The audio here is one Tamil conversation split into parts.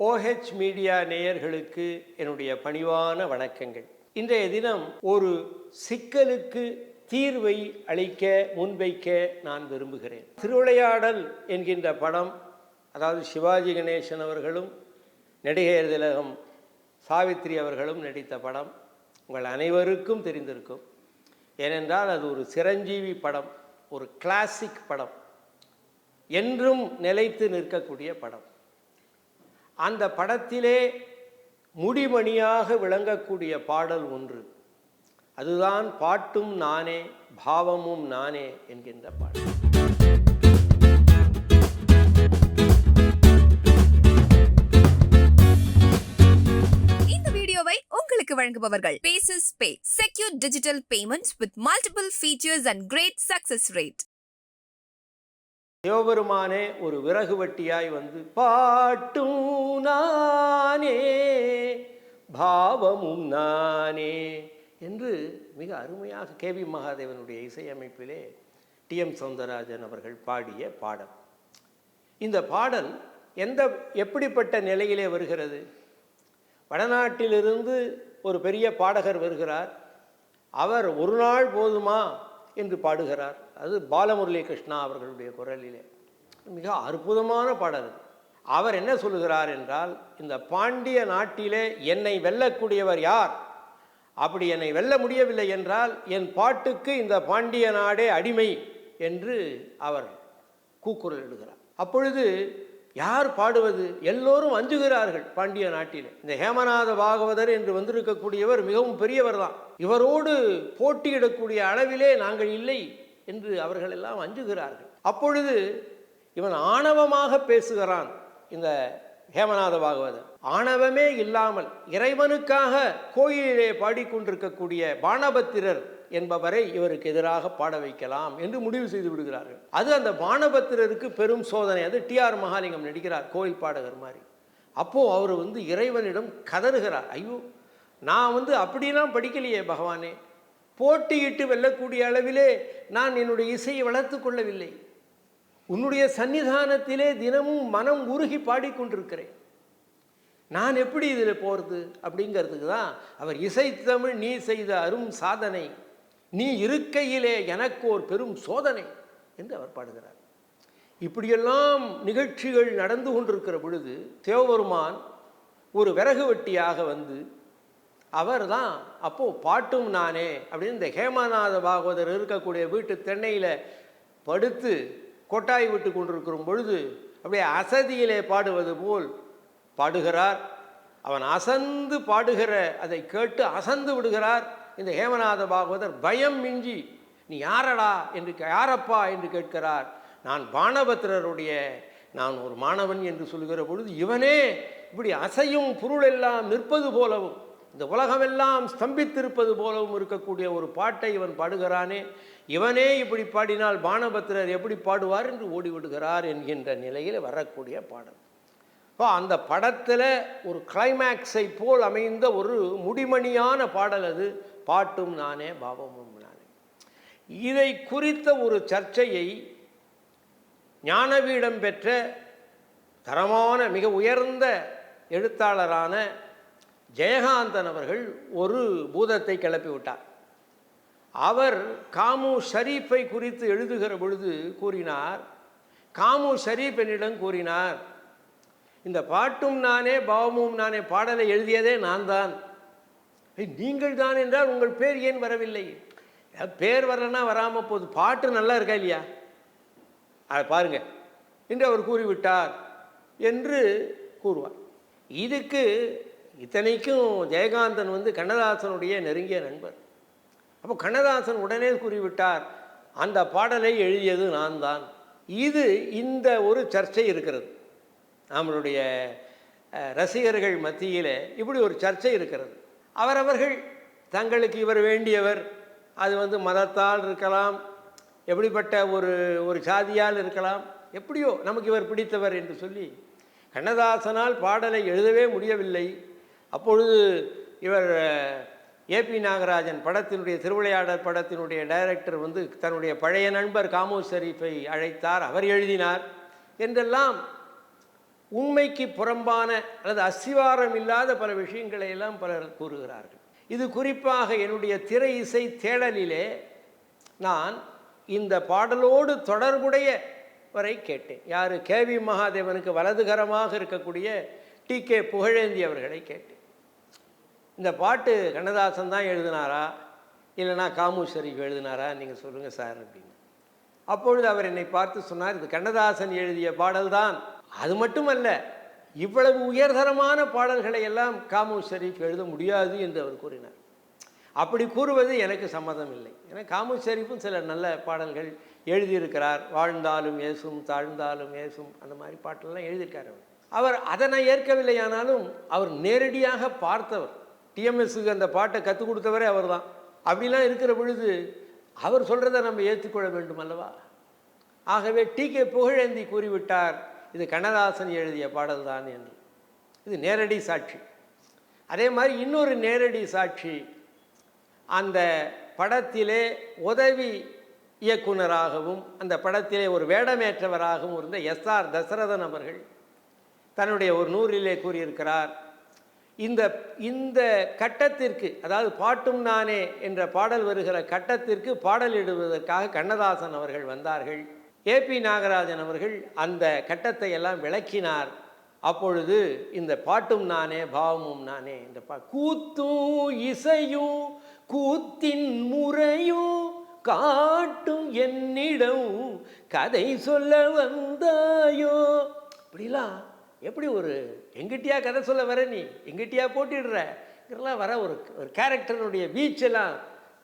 ஓஹெச் மீடியா நேயர்களுக்கு என்னுடைய பணிவான வணக்கங்கள். இன்றைய தினம் ஒரு சிக்கலுக்கு தீர்வை அளிக்க முன்வைக்க நான் விரும்புகிறேன். திருவிளையாடல் என்கின்ற படம் அதாவது சிவாஜி கணேசன் அவர்களும் நடிகையர் திலகம் சாவித்ரி அவர்களும் நடித்த படம் உங்கள் அனைவருக்கும் தெரிந்திருக்கும். ஏனென்றால் அது ஒரு சிரஞ்சீவி படம் ஒரு கிளாசிக் படம். என்றும் நிலைத்து நிற்கக்கூடிய படம். அந்த படத்திலே முடிமணியாக விளங்கக்கூடிய பாடல் ஒன்று. அதுதான் பாட்டும் நானே பாவமும் நானே என்கின்ற பாடல். இந்த வீடியோவை உங்களுக்கு வழங்குபவர்கள் bases pay secure digital payments with multiple features and great success rate சிவபெருமானே ஒரு விறகு வெட்டியாய் வந்து பாட்டும் நானே பாவமும் நானே என்று மிக அருமையாக கே. வி. மகாதேவனுடைய இசையமைப்பிலே டி. எம். சௌந்தரராஜன் அவர்கள் பாடிய பாடல். இந்த பாடல் எந்த எப்படிப்பட்ட நிலையிலே வருகிறது? வடநாட்டிலிருந்து ஒரு பெரிய பாடகர் வருகிறார். அவர் ஒரு நாள் போதுமா? என்று பாடுகிறார். அது பாலமுரளி கிருஷ்ணா அவர்களுடைய குரலிலே. மிக அற்புதமான பாடல் அவர் என்ன சொல்லுகிறார் என்றால் இந்த பாண்டிய நாட்டிலே என்னை வெல்லக்கூடியவர் யார்? அப்படி என்னை வெல்ல முடியவில்லை என்றால் என் பாட்டுக்கு இந்த பாண்டிய நாடே அடிமை என்று அவர் கூக்குரல் இடுகிறார். அப்பொழுது யார் பாடுவது? எல்லோரும் அஞ்சுகிறார்கள் பாண்டிய நாட்டில். இந்த ஹேமநாத பாகவதர் என்று வந்திருக்கக்கூடியவர் மிகவும் பெரியவர் தான் இவரோடு போட்டியிடக்கூடிய அளவிலே நாங்கள் இல்லை என்று அவர்கள் எல்லாம் அஞ்சுகிறார்கள். அப்பொழுது இவன் ஆணவமாக பேசுகிறான் இந்த ஹேமநாத பாகவதர். ஆணவமே இல்லாமல் இறைவனுக்காக கோயிலிலே பாடிக்கொண்டிருக்கக்கூடிய பானபத்திரர் என்பவரை இவருக்கு எதிராக பாட வைக்கலாம் என்று முடிவு செய்து விடுகிறார்கள். அது அந்த பானபத்திரருக்கு பெரும் சோதனை. அது டிஆர் மகாலிங்கம் நடிக்கிறார் கோயில் பாடகர் மாதிரி. அப்போ அவர் வந்து இறைவனிடம் கதறுகிறார். ஐயோ நான் வந்து அப்படிலாம் படிக்கலையே பகவானே. போட்டியிட்டு வெல்லக்கூடிய அளவிலே நான் என்னுடைய இசையை வளர்த்து கொள்ளவில்லை. உன்னுடைய சன்னிதானத்திலே தினமும் மனம் உருகி பாடிக்கொண்டிருக்கிறேன் நான் எப்படி இதில் போகிறது அப்படிங்கிறதுக்கு தான் அவர் இசை தமிழ் நீ செய்த அரும் சாதனை. நீ இருக்கையிலே எனக்கு ஒரு பெரும் சோதனை என்று அவர் பாடுகிறார். இப்படியெல்லாம் நிகழ்ச்சிகள் நடந்து கொண்டிருக்கிற பொழுது தேவபெருமான் ஒரு விறகு வெட்டியாக வந்து அவர் தான் அப்போது பாட்டும் நானே அப்படின்னு இந்த ஹேமநாத பாகவதர் இருக்கக்கூடிய வீட்டு தென்னையில் படுத்து கொட்டாய் விட்டு கொண்டிருக்கிற பொழுது அப்படியே அசதியிலே பாடுவது போல் பாடுகிறார். அவன் அசந்து பாடுகிற அதை கேட்டு அசந்து விடுகிறார். இந்த ஹேமநாத பாகவதர் பயம் மிஞ்சி நீ யாரடா என்று கே- யாரப்பா என்று கேட்கிறார். நான் பானபத்திரருடைய நான் ஒரு மாணவன் என்று சொல்லுகிற பொழுது இவனே இப்படி அசையும் பொருள் எல்லாம் நிற்பது போலவும் இந்த உலகமெல்லாம் ஸ்தம்பித்திருப்பது போலவும் இருக்கக்கூடிய ஒரு பாட்டை இவன் பாடுகிறானே இவனே இப்படி பாடினால் பானபத்திரர் எப்படி பாடுவார் என்று ஓடிவிடுகிறார் என்கின்ற நிலையில் வரக்கூடிய பாடல். இப்போ அந்த படத்தில் ஒரு கிளைமேக்ஸை போல் அமைந்த ஒரு முடிமணியான பாடல் அது. பாட்டும் நானே பாவமும் நானே. இதை குறித்த ஒரு சர்ச்சையை ஞானபீடம் பெற்ற தரமான மிக உயர்ந்த எழுத்தாளரான ஜெயகாந்தன் அவர்கள் ஒரு பூதத்தை கிளப்பி விட்டார். அவர் காமு ஷரீஃபை குறித்து எழுதுகிற பொழுது கூறினார் காமு ஷரீஃப் என்னிடம் கூறினார் இந்த பாட்டும் நானே பாவமும் நானே பாடலை எழுதியதே நான் தான் நீங்கள் தான் என்றால் உங்கள் பேர் ஏன் வரவில்லை? பேர் வரலன்னா வராமல் போகுது. பாட்டு நல்லா இருக்கா இல்லையா? அதை பாருங்க. என்று அவர் கூறிவிட்டார் என்று கூறுவார். இதுக்கு இத்தனைக்கும் ஜெயகாந்தன் வந்து கண்ணதாசனுடைய நெருங்கிய நண்பர். அப்போ கண்ணதாசன் உடனே கூறிவிட்டார் அந்த பாடலை எழுதியது நான் தான் இது இந்த ஒரு சர்ச்சை இருக்கிறது. நம்மளுடைய ரசிகர்கள் மத்தியில் இப்படி ஒரு சர்ச்சை இருக்கிறது. அவரவர்கள் தங்களுக்கு இவர் வேண்டியவர். அது வந்து மதத்தால் இருக்கலாம் எப்படிப்பட்ட ஒரு ஒரு சாதியால் இருக்கலாம் எப்படியோ நமக்கு இவர் பிடித்தவர் என்று சொல்லி கண்ணதாசனால் பாடலை எழுதவே முடியவில்லை. அப்பொழுது இவர் ஏபி நாகராஜன் படத்தினுடைய திருவிளையாடல் படத்தினுடைய டைரக்டர் வந்து தன்னுடைய பழைய நண்பர் காமு ஷரீஃபை அழைத்தார். அவர் எழுதினார். என்றெல்லாம் உண்மைக்கு புறம்பான அல்லது அசிவாரம் இல்லாத பல விஷயங்களை எல்லாம் பலர் கூறுகிறார்கள். இது குறிப்பாக என்னுடைய திரை இசை தேடலிலே நான் இந்த பாடலோடு தொடர்புடைய வரை கேட்டேன். யார்? கேவி மகாதேவனுக்கு வலதுகரமாக இருக்கக்கூடிய டி. கே. புகழேந்தி அவர்களை கேட்டேன். இந்த பாட்டு கண்ணதாசன் தான் எழுதினாரா? இல்லைனா காமு ஷெரீஃப் எழுதினாரா? நீங்கள் சொல்லுங்கள் சார் அப்படின்னு. அப்பொழுது அவர் என்னை பார்த்து சொன்னார் இது கண்ணதாசன் எழுதிய பாடல்தான். அது மட்டுமல்ல இவ்வளவு உயர்தரமான பாடல்களை எல்லாம் காமு ஷரீஃப் எழுத முடியாது என்று அவர் கூறினார். அப்படி கூறுவது எனக்கு சம்மதம் இல்லை ஏன்னா காமு ஷரீஃபும் சில நல்ல பாடல்கள் எழுதியிருக்கிறார். வாழ்ந்தாலும் ஏசும் தாழ்ந்தாலும் ஏசும் அந்த மாதிரி பாட்டெல்லாம் எழுதியிருக்கார் அவர். அவர் அதை நான் ஏற்கவில்லையானாலும் அவர் நேரடியாக பார்த்தவர். டிஎம்எஸ்க்கு அந்த பாட்டை கற்றுக் கொடுத்தவரே அவர் தான் அப்படிலாம் இருக்கிற பொழுது அவர் சொல்கிறத நம்ம ஏற்றுக்கொள்ள வேண்டும் அல்லவா ஆகவே டி கே புகழேந்தி கூறிவிட்டார். இது கண்ணதாசன் எழுதிய பாடல் தான் என்று. இது நேரடி சாட்சி. அதே மாதிரி இன்னொரு நேரடி சாட்சி அந்த படத்திலே உதவி இயக்குனராகவும் அந்த படத்திலே ஒரு வேடமேற்றவராகவும் இருந்த எஸ்ஆர் தசரதன் அவர்கள் தன்னுடைய ஒரு நூலிலே கூறியிருக்கிறார் இந்த இந்த கட்டத்திற்கு அதாவது பாட்டும் நானே என்ற பாடல் வருகிற கட்டத்திற்கு பாடலிடுவதற்காக கண்ணதாசன் அவர்கள் வந்தார்கள். ஏபி நாகராஜன் அவர்கள் அந்த கட்டத்தை எல்லாம் விளக்கினார். அப்பொழுது இந்த பாட்டும் நானே பாவமும் நானே இந்த பா கூத்தும் இசையும் கூத்தின் முறையும் காட்டும் என்னிடம் கதை சொல்ல வந்தாயோ? இப்படிலாம் எப்படி ஒரு எங்கிட்டியா கதை சொல்ல வர நீ? எங்கிட்டியா போட்டிடுற? இதெல்லாம் வர ஒரு ஒரு கேரக்டருடைய வீச்செல்லாம்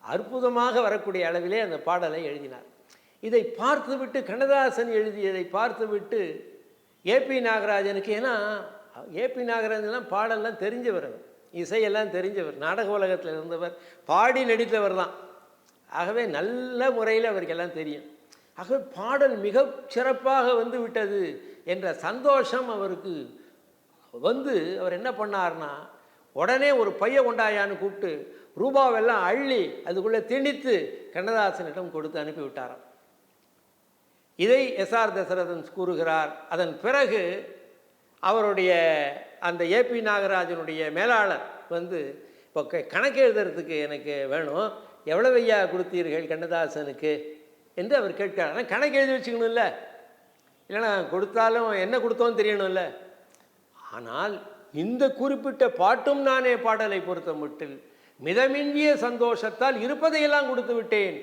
அற்புதமாக வரக்கூடிய அளவிலே அந்த பாடலை எழுதினார். இதை பார்த்துவிட்டு கண்ணதாசன் எழுதியதை பார்த்துவிட்டு ஏபி நாகராஜனுக்கு ஏன்னா ஏபி நாகராஜன்லாம் பாடெல்லாம் தெரிஞ்சவர் இசையெல்லாம் தெரிஞ்சவர் நாடக உலகத்தில் இருந்தவர் பாடி நடித்தவர் தான். ஆகவே நல்ல முறையில் அவருக்கெல்லாம் தெரியும். ஆகவே பாடல் மிக சிறப்பாக வந்து விட்டது என்ற சந்தோஷம் அவருக்கு வந்து அவர் என்ன பண்ணார்னா உடனே ஒரு பைய கொண்டாயான்னு கூப்பிட்டு ரூபாவெல்லாம் அள்ளி அதுக்குள்ளே திணித்து கண்ணதாசனிடம் கொடுத்து அனுப்பி விட்டாராம். இதை எஸ்ஆர் தசரதன் கூறுகிறார். அதன் பிறகு அவருடைய அந்த ஏபி நாகராஜனுடைய மேலாளர் வந்து இப்போ கணக்கு எழுதுறதுக்கு எனக்கு வேணும். எவ்வளவு ஐயா கொடுத்தீர்கள் கண்ணதாசனுக்கு? என்று அவர் கேட்கிறார். ஆனால் கணக்கு எழுதி வச்சுக்கணும்ல. இல்லைன்னா கொடுத்தாலும் என்ன கொடுத்தோன்னு தெரியணும்ல. ஆனால் இந்த குறிப்பிட்ட பாட்டும் நானே பாடலை பொறுத்த மட்டில் மிதமிஞ்சிய சந்தோஷத்தால் இருப்பதையெல்லாம் கொடுத்து விட்டேன்.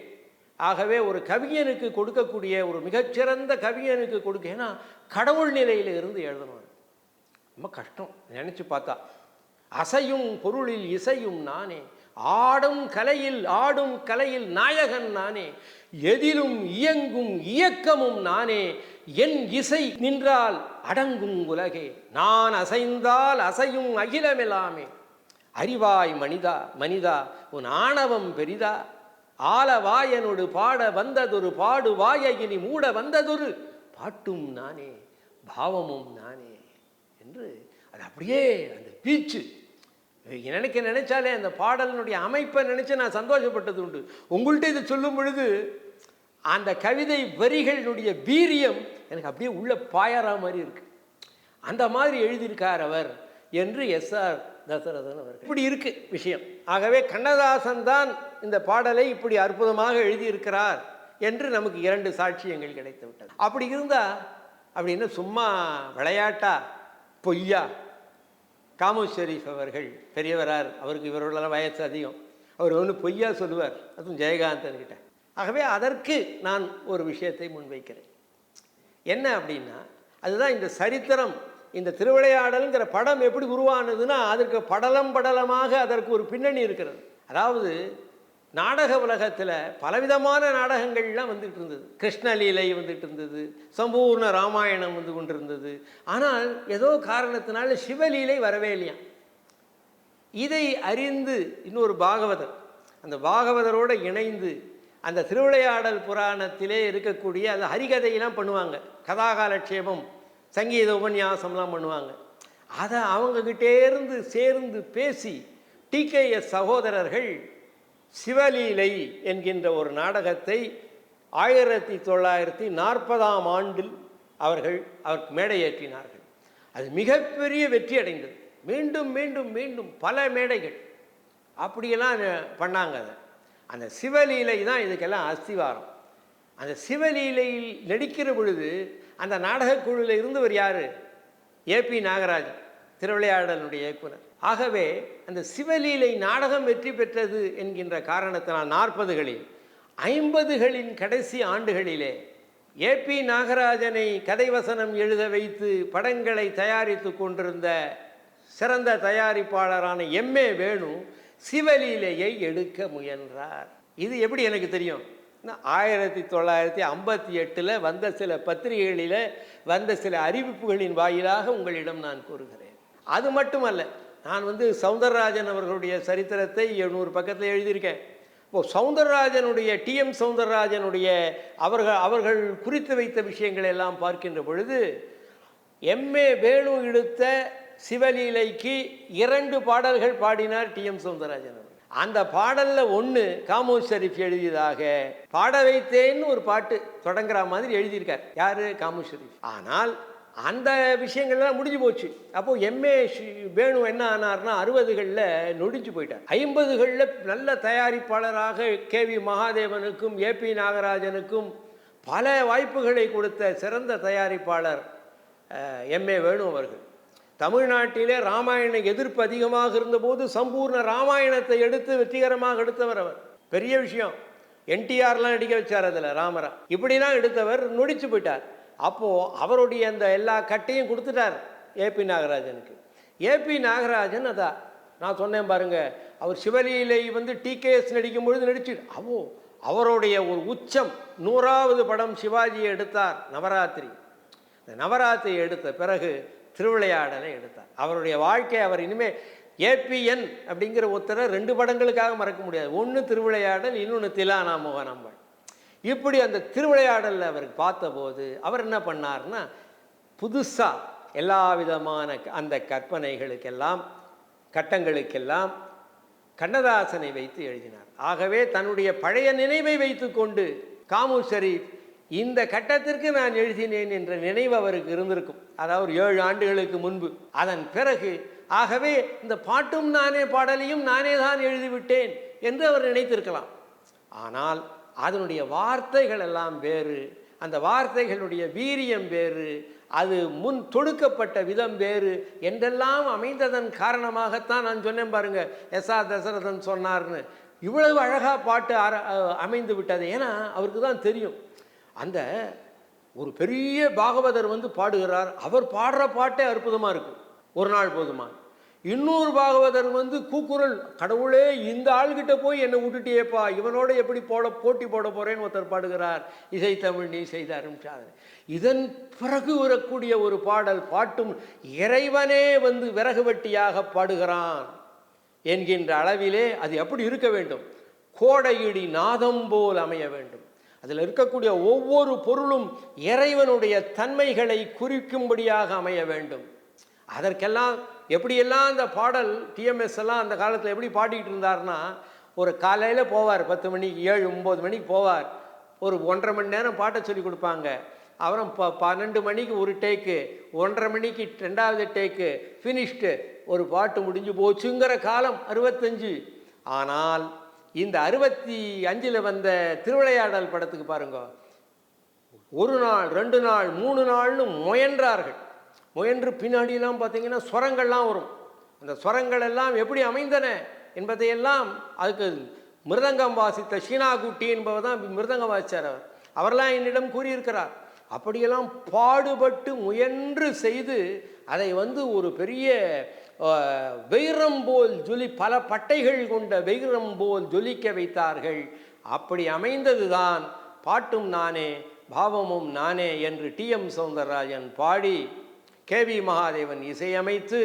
ஆகவே ஒரு கவிஞனுக்கு கொடுக்கக்கூடிய ஒரு மிகச்சிறந்த கவிஞனுக்கு கொடுக்க ஏன்னா கடவுள் நிலையில் இருந்து எழுதணும் ரொம்ப கஷ்டம் நினச்சி பார்த்தா. அசையும் பொருளில் இசையும் நானே ஆடும் கலையில் ஆடும் கலையில் நாயகன் நானே எதிலும் இயங்கும் இயக்கமும் நானே என் இசை நின்றால் அடங்கும் உலகே நான் அசைந்தால் அசையும் அகிலமெல்லாமே. அறிவாய் மனிதா மனிதா உன் ஆணவம் பெரிதா ஆலவாயனோடு பாட வந்ததொரு பாடு வாயகினி மூட வந்ததொரு பாட்டும் நானே பாவமும் நானே என்று அது அப்படியே அந்த பீச்சு நினைக்க நினைச்சாலே அந்த பாடலினுடைய அமைப்பை நினைச்சு நான் சந்தோஷப்பட்டது உண்டு. உங்கள்கிட்ட இதை சொல்லும் பொழுது அந்த கவிதை வரிகளினுடைய வீரியம் எனக்கு அப்படியே உள்ள பாயறா மாதிரி இருக்கு. அந்த மாதிரி எழுதியிருக்கார் அவர் என்று எஸ்ஆர் தசரதன் அவர் இப்படி இருக்கு விஷயம். ஆகவே கண்ணதாசன் தான் இந்த பாடலை இப்படி அற்புதமாக எழுதியிருக்கிறார் என்று நமக்கு இரண்டு சாட்சியங்கள் கிடைத்து விட்டது அப்படி இருந்தா அப்படின்னு சும்மா விளையாட்டா? பொய்யா? காமு ஷெரீஃப் அவர்கள் பெரியவரார். அவருக்கு இவரோட வயசு அதிகம். அவர் ஒன்று பொய்யா சொல்லுவார். அதுவும் ஜெயகாந்தன் கிட்ட. ஆகவே அதற்கு நான் ஒரு விஷயத்தை முன்வைக்கிறேன். என்ன அப்படின்னா அதுதான் இந்த சரித்திரம் இந்த திருவிளையாடல்ங்கிற படம் எப்படி உருவானதுன்னா அதற்கு படலம் படலமாக அதற்கு ஒரு பின்னணி இருக்கிறது. அதாவது நாடக உலகத்தில் பலவிதமான நாடகங்கள்லாம் வந்துட்டு இருந்தது. கிருஷ்ணலீலை வந்துட்டு இருந்தது சம்பூர்ண ராமாயணம் வந்து கொண்டிருந்தது. ஆனால் ஏதோ காரணத்தினால சிவலீலை வரவே இல்லையாம் இதை அறிந்து இன்னொரு பாகவதர் அந்த பாகவதரோடு இணைந்து அந்த திருவிளையாடல் புராணத்திலே இருக்கக்கூடிய அந்த ஹரிகதையெல்லாம் பண்ணுவாங்க. கதாகாலட்சேபம் சங்கீத உபன்யாசம்லாம் பண்ணுவாங்க. அதை அவங்கக்கிட்டே இருந்து சேர்ந்து பேசி டிகேஎஸ் சகோதரர்கள் சிவலீலை என்கின்ற ஒரு நாடகத்தை ஆயிரத்தி தொள்ளாயிரத்தி நாற்பதாம் ஆண்டில் அவர்கள் அவருக்கு மேடையேற்றினார்கள். அது மிகப்பெரிய வெற்றி அடைந்தது. மீண்டும் மீண்டும் மீண்டும் பல மேடைகள். அப்படியெல்லாம் பண்ணாங்க அதை. அந்த சிவலீலை தான் இதுக்கெல்லாம் அஸ்திவாரம். அந்த சிவலீலையில் நடிக்கிற பொழுது அந்த நாடகக்குழுவில் இருந்தவர் யார்? ஏபி நாகராஜ் திருவிளையாடலுடைய இயக்குனர். ஆகவே அந்த சிவலீலை நாடகம் வெற்றி பெற்றது என்கின்ற காரணத்தினால் நாற்பதுகளில் ஐம்பதுகளின் கடைசி ஆண்டுகளிலே ஏபி நாகராஜனை கதைவசனம் எழுத வைத்து படங்களை தயாரித்து கொண்டிருந்த சிறந்த தயாரிப்பாளரான எம்ஏ வேணு சிவலீலையை எடுக்க முயன்றார். இது எப்படி எனக்கு தெரியும்? ஆயிரத்தி தொள்ளாயிரத்தி ஐம்பத்தி எட்டில் வந்த சில பத்திரிகைகளில் வந்த சில அறிவிப்புகளின் வாயிலாக உங்களிடம் நான் கூறுகிறேன். அது மட்டுமல்ல நான் வந்து சவுந்தரராஜன் அவர்களுடைய சரித்திரத்தை எழுநூறு பக்கத்தில் எழுதியிருக்கேன். இப்போ சவுந்தரராஜனுடைய டிஎம் சவுந்தரராஜனுடைய அவர்கள் அவர்கள் குறித்து வைத்த விஷயங்களை எல்லாம் பார்க்கின்ற பொழுது எம்ஏ வேணு இழுத்த சிவலீலைக்கு இரண்டு பாடல்கள் பாடினார் டிஎம் சவுந்தரராஜன் அவர்கள். அந்த பாடலில் ஒன்று காமோ ஷரீஃப் எழுதியதாக பாட வைத்தேன்னு ஒரு பாட்டு தொடங்குற மாதிரி எழுதியிருக்கார். யாரு? காமோ ஷரீஃப் ஆனால் அந்த விஷயங்கள்லாம் முடிஞ்சு போச்சு. அப்போது எம்ஏ வேணு என்ன ஆனார்னா அறுபதுகளில் நொடிஞ்சு போயிட்டார். ஐம்பதுகளில் நல்ல தயாரிப்பாளராக கே. வி. மகாதேவனுக்கும் பி. நாகராஜனுக்கும் பல வாய்ப்புகளை கொடுத்த சிறந்த தயாரிப்பாளர் எம்ஏ வேணு அவர்கள். தமிழ்நாட்டிலே ராமாயண எதிர்ப்பு அதிகமாக இருந்தபோது சம்பூர்ண ராமாயணத்தை எடுத்து வெற்றிகரமாக எடுத்தவர் அவர். பெரிய விஷயம். என்டிஆர்லாம் நடிக்க வச்சார் அதில் ராமரா. இப்படிலாம் எடுத்தவர் நொடிச்சு போயிட்டார். அப்போது அவருடைய அந்த எல்லா கட்டையும் கொடுத்துட்டார் ஏபி நாகராஜனுக்கு. ஏபி நாகராஜன் அதான் நான் சொன்னேன் பாருங்கள் அவர் சிவலீலை வந்து டிகேஎஸ் நடிக்கும் பொழுது நடிச்சு அவோ அவருடைய ஒரு உச்சம் நூறாவது படம் சிவாஜியை எடுத்தார் நவராத்திரி. இந்த நவராத்திரி எடுத்த பிறகு திருவிளையாடலை எடுத்தார். அவருடைய வாழ்க்கை அவர் இனிமேல் ஏபிஎன் அப்படிங்கிற ஒருத்தரை ரெண்டு படங்களுக்காக மறக்க முடியாது. ஒன்று திருவிளையாடல் இன்னொன்று திலானா மோகனாம்பாள் இப்படி அந்த திருவிளையாடலில் அவருக்கு பார்த்தபோது அவர் என்ன பண்ணார்னா புதுசாக எல்லா விதமான அந்த கற்பனைகளுக்கெல்லாம் கட்டங்களுக்கெல்லாம் கண்ணதாசனை வைத்து எழுதினார். ஆகவே தன்னுடைய பழைய நினைவை வைத்துக்கொண்டு காமு ஷரீப் இந்த கட்டத்திற்கு நான் எழுதினேன் என்ற நினைவு அவருக்கு இருந்திருக்கும். அதாவது ஏழு ஆண்டுகளுக்கு முன்பு. அதன் பிறகு ஆகவே இந்த பாட்டும் நானே பாடலையும் நானே தான் எழுதிவிட்டேன் என்று அவர் நினைத்திருக்கலாம். ஆனால் அதனுடைய வார்த்தைகள் எல்லாம் வேறு அந்த வார்த்தைகளுடைய வீரியம் வேறு அது முன் தொடுக்கப்பட்ட விதம் வேறு என்றெல்லாம் அமைந்ததன் காரணமாகத்தான் நான் சொன்னேன் பாருங்க. எஸ் ஆர் தசரதன் சொன்னார்னு. இவ்வளவு அழகாக பாட்டு அமைந்து விட்டது ஏன்னா அவருக்கு தான் தெரியும். அந்த ஒரு பெரிய பாகவதர் வந்து பாடுகிறார். அவர் பாடுற பாட்டே அற்புதமாக இருக்கும் ஒரு நாள் போதுமா. இன்னொரு பாகவதர் வந்து கூக்குரல் கடவுளே இந்த ஆள்கிட்ட போய் என்னை விட்டுட்டியேப்பா. இவனோட எப்படி போட போட்டி போட போகிறேன்னு ஒருத்தர் பாடுகிறார். இசை தமிழ் நீ செய்த அரும்சாதனை இதன் பிறகு வரக்கூடிய ஒரு பாடல் பாட்டும் இறைவனே வந்து விறகு வெட்டியாக பாடுகிறான் என்கின்ற அளவிலே அது எப்படி இருக்க வேண்டும்? கோடையிடி நாதம் போல் அமைய வேண்டும். அதில் இருக்கக்கூடிய ஒவ்வொரு பொருளும் இறைவனுடைய தன்மைகளை குறிக்கும்படியாக அமைய வேண்டும். அதற்கெல்லாம் எப்படியெல்லாம் அந்த பாடல் டிஎம்எஸ் எல்லாம் அந்த காலத்தில் எப்படி பாடிக்கிட்டு இருந்தார்னா ஒரு காலையில் போவார் பத்து மணிக்கு ஏழு ஒம்பது மணிக்கு போவார். ஒரு ஒன்றரை மணி நேரம் பாட்டை சொல்லி கொடுப்பாங்க. அப்புறம் ப பன்னெண்டு மணிக்கு ஒரு டேக்கு ஒன்றரை மணிக்கு ரெண்டாவது டேக்கு ஃபினிஷ்டு ஒரு பாட்டு முடிஞ்சு போச்சுங்கிற காலம் அறுபத்தஞ்சு. ஆனால் இந்த அறுபத்தி அஞ்சில் வந்த திருவிளையாடல் படத்துக்கு பாருங்க. ஒரு நாள் ரெண்டு நாள் மூணு நாள்னு முயன்றார்கள். முயன்று பின்னாடியெல்லாம் பார்த்தீங்கன்னா சுரங்கள்லாம் வரும். அந்த சுரங்கள் எல்லாம் எப்படி அமைந்தன என்பதையெல்லாம் அதுக்கு மிருதங்கம் வாசித்த ஷீனா குட்டி என்பவர் தான் மிருதங்கம் வாசித்தார் அவர். அவரெல்லாம் என்னிடம் கூறியிருக்கிறார் அப்படியெல்லாம் பாடுபட்டு முயன்று செய்து அதை வந்து ஒரு பெரிய வெயிரம் போல் ஜொலி பல பட்டைகள் கொண்ட வைரம் போல் ஜொலிக்க வைத்தார்கள். அப்படி அமைந்ததுதான் பாட்டும் நானே பாவமும் நானே என்று டி. எம். சவுந்தரராஜன் பாடி கே. வி. மகாதேவன் இசையமைத்து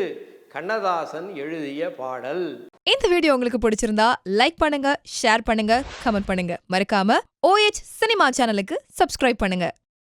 கண்ணதாசன் எழுதிய பாடல். இந்த வீடியோ உங்களுக்கு பிடிச்சிருந்தா லைக் பண்ணுங்க ஷேர் பண்ணுங்க கமெண்ட் பண்ணுங்க. மறக்காம ஓஎச் சினிமா சேனலுக்கு சப்ஸ்கிரைப் பண்ணுங்க.